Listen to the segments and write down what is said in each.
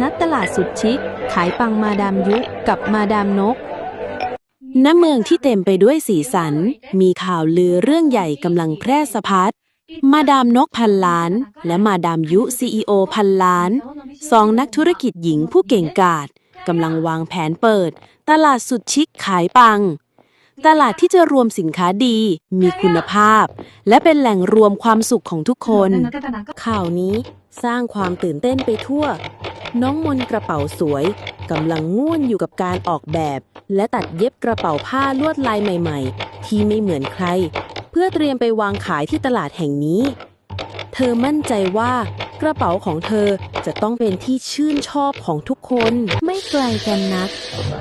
ณตลาดสุดชิค ขายปังมาดามยุกับมาดามนก ณ เมืองที่เต็มไปด้วยสีสัน มีข่าวลือเรื่องใหญ่กำลังแพร่สะพัด มาดามนกพันล้าน และมาดามยุซีอพันล้านสองนักธุรกิจหญิงผู้เก่งกาจกำลังวางแผนเปิด ตลาดสุดชิคขายปัง ตลาดที่จะรวมสินค้าดี มีคุณภาพ และเป็นแหล่งรวมความสุขของทุกคน ข่าวนี้สร้างความตื่นเต้นไปทั่ว น้องมนกระเป๋าสวยกำลังง่วนอยู่กับการออกแบบ และตัดเย็บกระเป๋าผ้าลวดลายใหม่ๆ ที่ไม่เหมือนใคร เพื่อเตรียมไปวางขายที่ตลาดแห่งนี้ เธอมั่นใจว่ากระเป๋าของเธอจะต้องเป็นที่ชื่นชอบของทุกคน ไม่ไกลกันนัก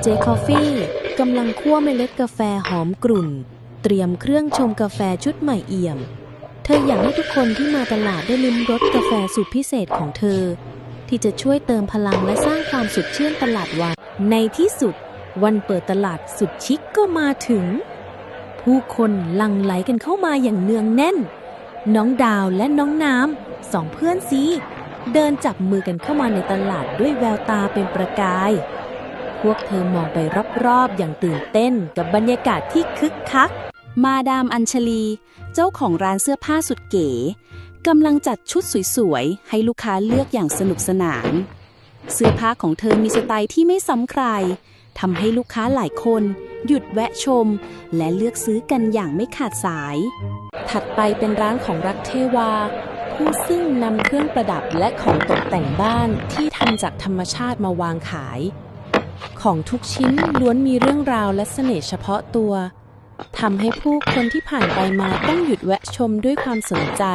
เจคอฟฟี่กำลังคั่วเมล็ดกาแฟหอมกรุ่น เตรียมเครื่องชงกาแฟชุดใหม่เอี่ยม เธออยากให้ทุกคนที่มาตลาดได้ลิ้มรสกาแฟสูตรพิเศษของเธอ ที่จะช่วยเติมพลังและสร้างความสุดชื่นตลาดวัน ในที่สุด วันเปิดตลาดสุดชิคก็มาถึง ผู้คนหลั่งไหลกันเข้ามาอย่างเนืองแน่น น้องดาวและน้องน้ำสองเพื่อนซีเดินจับมือกันเข้ามาในตลาดด้วยแววตาเป็นประกาย พวกเธอมองไปรอบๆอย่างตื่นเต้นกับบรรยากาศที่คึกคัก มาดามอัญชลี เจ้าของร้านเสื้อผ้าสุดเก๋ กำลังจัดชุดสวยๆ ให้ลูกค้าเลือกอย่างสนุกสนาน เสื้อผ้าของเธอมีสไตล์ที่ไม่ซ้ำใครทำให้ลูกค้าหลายคน หยุดแวะชม และเลือกซื้อกันอย่างไม่ขาดสาย ถัดไปเป็นร้านของรักเทวา ผู้ซึ่งนำเครื่องประดับและของตกแต่งบ้านที่ทำจากธรรมชาติมาวางขาย ของทุกชิ้นล้วนมีเรื่องราวและเสน่ห์เฉพาะตัวทำให้ผู้คนที่ผ่านไปมาต้องหยุดแวะชมด้วยความสนใจ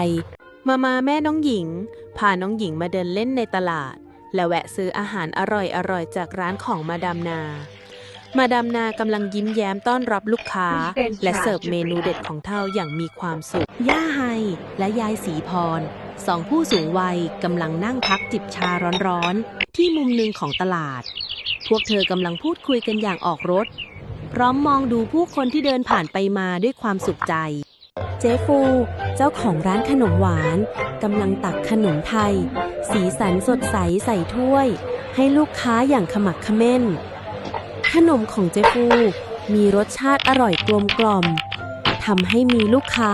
มามาแม่น้องหญิง พาน้องหญิงมาเดินเล่นในตลาด และแวะซื้ออาหารอร่อยๆ จากร้านของมาดามนา มาดามนากำลังยิ้มแย้มต้อนรับลูกค้า และเสิร์ฟเมนูเด็ดของเธออย่างมีความสุข ย่าไฮและยายสีพร สองผู้สูงวัยกำลังนั่งพักจิบชาร้อนๆ ที่มุมหนึ่งของตลาด พวกเธอกำลังพูดคุยกันอย่างออกรถ พร้อมมองดูผู้คนที่เดินผ่านไปมาด้วยความสุขใจ เจฟู เจ้าของร้านขนมหวานกำลังตักขนมไทย สีสันสดใสใส่ถ้วย ให้ลูกค้าอย่างขมักเขม้น ขนมของเจฟูมีรสชาติอร่อยกลมกล่อมทำให้มีลูกค้า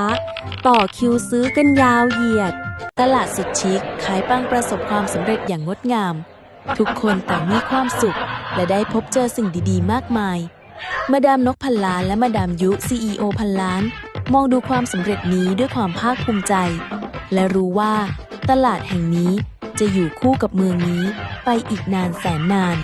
ต่อคิวซื้อกันยาวเหยียด ตลาดสุดชิคขายปังประสบความสำเร็จอย่างงดงาม ทุกคนต่างมีความสุข และได้พบเจอสิ่งดีๆ มากมาย มาดามนกพันล้านและมาดามยุ CEO พันล้าน มองดูความสำเร็จนี้ด้วยความภาคภูมิใจ และรู้ว่า ตลาดแห่งนี้จะอยู่คู่กับเมืองนี้ไปอีกนานแสนนาน